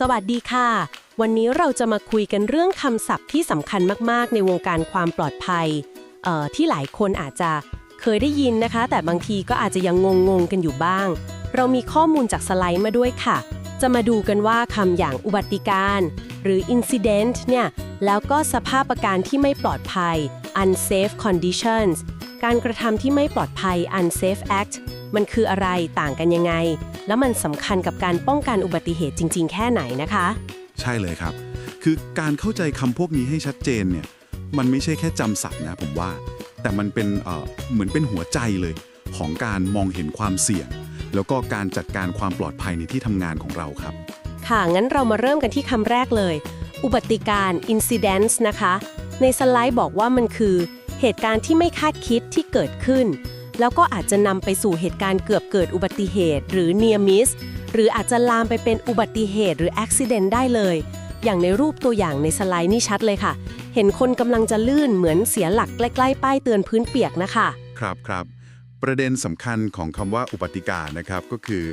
สวัสดีค่ะ วันนี้เราจะมาคุยกันเรื่องคำศัพท์ที่สำคัญมากๆ ในวงการความปลอดภัยที่หลายคนอาจจะเคยได้ยินนะคะ แต่บางทีก็อาจจะยังงงๆกันอยู่บ้าง เรามีข้อมูลจากสไลด์มาด้วยค่ะ จะมาดูกันว่าคำอย่างอุบัติการ์หรือ incident เนี่ย แล้วก็สภาพอาการที่ไม่ปลอดภัย unsafe conditions การกระทำที่ไม่ปลอดภัย unsafe act มันคืออะไรต่างกันยังไง แล้วมันสำคัญกับการป้องกันอุบัติเหตุจริง ๆ แค่ไหนนะคะ ใช่เลยครับ คือการเข้าใจคำพวกนี้ให้ชัดเจนเนี่ย มันไม่ใช่แค่จำศัพท์นะผมว่า แต่มันเป็นเอ่อเหมือนเป็นหัวใจเลย ของการมองเห็นความเสี่ยง แล้วก็การจัดการความปลอดภัยในที่ทำงานของเราครับ ค่ะ งั้นเรามาเริ่มกันที่คำแรกเลย อุบัติการ incidents นะคะ ในสไลด์บอกว่ามันคือ เหตุการณ์ที่ไม่คาดคิดที่เกิดขึ้น แล้วก็อาจจะนำไปสู่เหตุการณ์เกือบเกิดอุบัติเหตุ หรือ near miss หรืออาจจะลามไปเป็นอุบัติเหตุหรือ accident ได้เลย อย่างในรูปตัวอย่างในสไลด์นี่ชัดเลยค่ะ เห็นคนกำลังจะลื่นเหมือนเสียหลักใกล้ๆป้ายเตือนพื้นเปียกนะคะครับครับประเด็นสำคัญของคำว่าอุบัติการนะครับก็คือ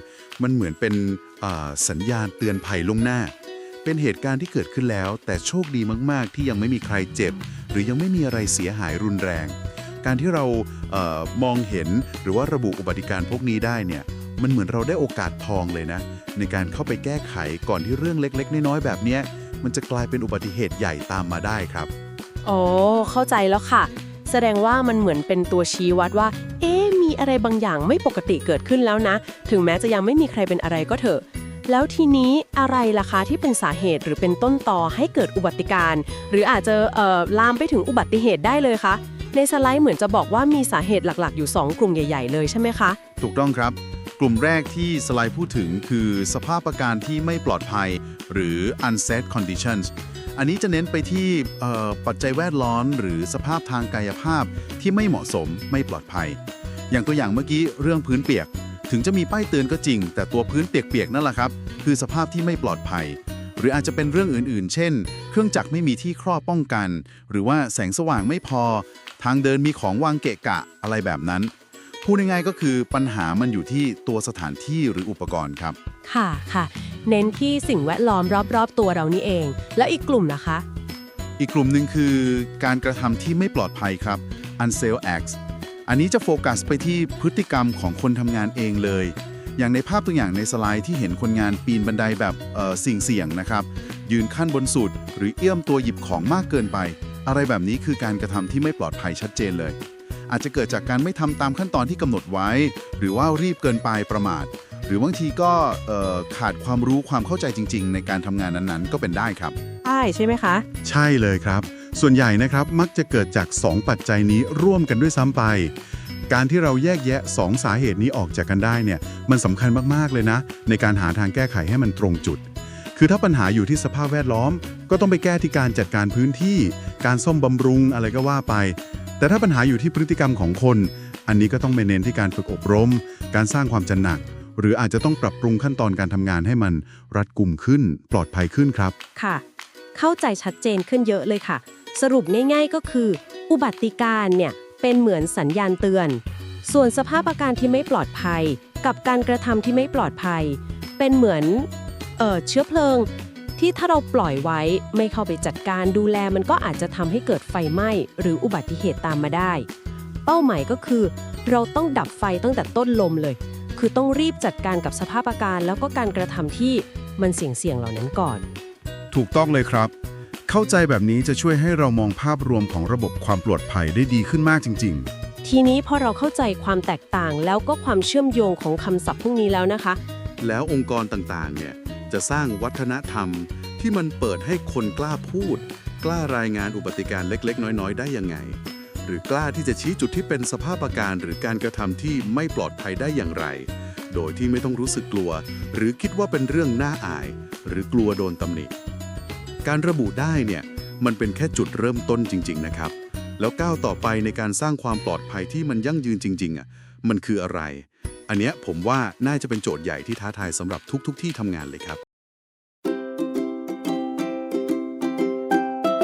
มันเหมือนเป็นสัญญาณเตือนภัยล่วงหน้า เป็นเหตุการณ์ที่เกิดขึ้นแล้ว แต่โชคดีมาก ๆ ที่ยังไม่มีใครเจ็บ หรือยังไม่มีอะไรเสียหายรุนแรง การที่เราเออมองเห็นหรือว่าระบุอุบัติการพวกนี้ได้เนี่ยมันเหมือนเราได้โอกาสทองเลยนะ ในการเข้าไปแก้ไขก่อนที่เรื่องเล็ก ๆ น้อยๆแบบเนี้ยมันจะกลายเป็นอุบัติเหตุใหญ่ตามมาได้ครับ อ๋อ เข้าใจแล้วค่ะ แสดงว่ามันเหมือนเป็นตัวชี้วัดว่า เอ๊ะมีอะไรบางอย่างไม่ปกติเกิดขึ้นแล้วนะ ถึงแม้จะยังไม่มีใครเป็นอะไรก็เถอะ แล้วทีนี้อะไรล่ะคะที่เป็นสาเหตุหรือเป็นต้นต่อให้เกิดอุบัติการ์หรืออาจจะเอ่อลามไปถึงอุบัติเหตุได้เลยคะในสไลด์เหมือนจะบอกว่ามีสาเหตุหลักๆ อยู่ 2 กลุ่มใหญ่ ๆ เลยใช่ไหมคะ ถูกต้องครับ กลุ่มแรกที่สไลด์พูดถึงคือสภาพอาการที่ไม่ปลอดภัย หรือ unsafe conditions อันนี้จะเน้นไปที่ปัจจัยแวดล้อมหรือสภาพทางกายภาพที่ไม่เหมาะสมไม่ปลอดภัย อย่างตัวอย่างเมื่อกี้เรื่องพื้นเปียก ถึงจะมีป้ายเตือนก็จริง แต่ตัวพื้นเปียกๆนั่นแหละครับ คือสภาพที่ไม่ปลอดภัย หรืออาจจะเป็นเรื่องอื่นๆ เช่น เครื่องจักรไม่มีที่ครอบป้องกัน หรือว่าแสงสว่างไม่พอ ทางเดินมีของวางเกะกะอะไรแบบนั้น พูดง่ายๆก็คือปัญหามันอยู่ที่ตัวสถานที่หรืออุปกรณ์ครับ ค่ะค่ะ เน้นที่สิ่งแวดล้อมรอบๆ ตัวเรานี่เอง แล้วอีกกลุ่มนะคะ อีกกลุ่มหนึ่งคือ การกระทำที่ไม่ปลอดภัยครับ unsafe acts อันนี้จะโฟกัสไปที่พฤติกรรมของคนทำงานเองเลย อย่างในภาพตัวอย่างในสไลด์ที่เห็นคนงานปีนบันไดแบบเอ่อสิ่งเสี่ยงนะครับ ยืนขั้นบนสุด หรือเอื้อมตัวหยิบของมากเกินไป อะไรแบบนี้คือการกระทำที่ไม่ปลอดภัยชัดเจนเลย อาจจะเกิดจากการไม่ทำตามขั้นตอนที่กำหนดไว้ หรือว่ารีบเกินไปประมาท หรือบางทีก็เอ่อขาดความรู้ความเข้าใจจริง ๆ ในการทำงานนั้นๆ ก็เป็นได้ครับ ใช่ใช่ไหมคะ ใช่เลยครับ ส่วนใหญ่นะครับมักจะเกิดจาก 2 ปัจจัยนี้ร่วมกันด้วยซ้ำไป การที่เราแยกแยะ 2 สาเหตุนี้ออกจากกันได้เนี่ยมันสำคัญมากๆเลยนะ ในการหาทางแก้ไขให้มันตรงจุด คือถ้าปัญหาอยู่ที่สภาพแวดล้อม ก็ต้องไปแก้ที่การจัดการพื้นที่ การซ่อมบำรุงอะไรก็ว่าไป แต่ถ้าปัญหาอยู่ที่พฤติกรรมของคน อันนี้ก็ต้องไปเน้นที่การฝึกอบรม การสร้างความจันหนักหรืออาจจะต้องปรับปรุงขั้นตอนการทำงานให้มันรัดกุมขึ้น ปลอดภัยขึ้นครับ ค่ะ เข้าใจชัดเจนขึ้นเยอะเลยค่ะ สรุปง่ายๆก็คือ อุบัติการ์เนี่ยเป็นเหมือนสัญญาณเตือน ส่วนสภาพอาการที่ไม่ปลอดภัย กับการกระทำที่ไม่ปลอดภัย เป็นเหมือนเออเชื้อเพลิง ที่ถ้าเราปล่อยไว้ไม่เข้าไปจัดการดูแลมันก็อาจจะทำให้เกิดไฟไหม้ หรืออุบัติเหตุตามมาได้ เป้าหมายก็คือ เราต้องดับไฟตั้งแต่ต้นลมเลย คือต้องรีบจัดการกับสภาพอาการแล้วก็การกระทำที่มันเสี่ยงๆเหล่านั้นก่อน ถูกต้องเลยครับ เข้าใจแบบนี้จะช่วยให้เรามองภาพรวมของระบบความปลอดภัยได้ดีขึ้นมากจริงทีนี้พอเราเข้าใจความแตกต่างแล้วก็ความเชื่อมโยงของคำศัพท์พวกนี้แล้วนะคะ แล้วองค์กรต่างๆ เนี่ยจะสร้างวัฒนธรรมที่มันเปิดให้คนกล้าพูด กล้ารายงานอุบัติการเล็ก ๆ น้อยๆ ได้ยังไง หรือกล้าที่จะชี้จุดที่เป็นสภาพอาการหรือการกระทำที่ไม่ปลอดภัยได้อย่างไร โดยที่ไม่ต้องรู้สึกกลัว หรือคิดว่าเป็นเรื่องน่าอาย หรือกลัวโดนตำหนิ การระบุได้เนี่ยมันเป็นแค่จุดเริ่มต้นจริง ๆ นะครับ แล้วก้าวต่อไปในการสร้างความปลอดภัยที่มันยั่งยืนจริง ๆอะมันคืออะไร อันเนี้ยผมว่าน่าจะเป็นโจทย์ใหญ่ที่ท้าทายสำหรับทุก ๆ ที่ทำงานเลยครับ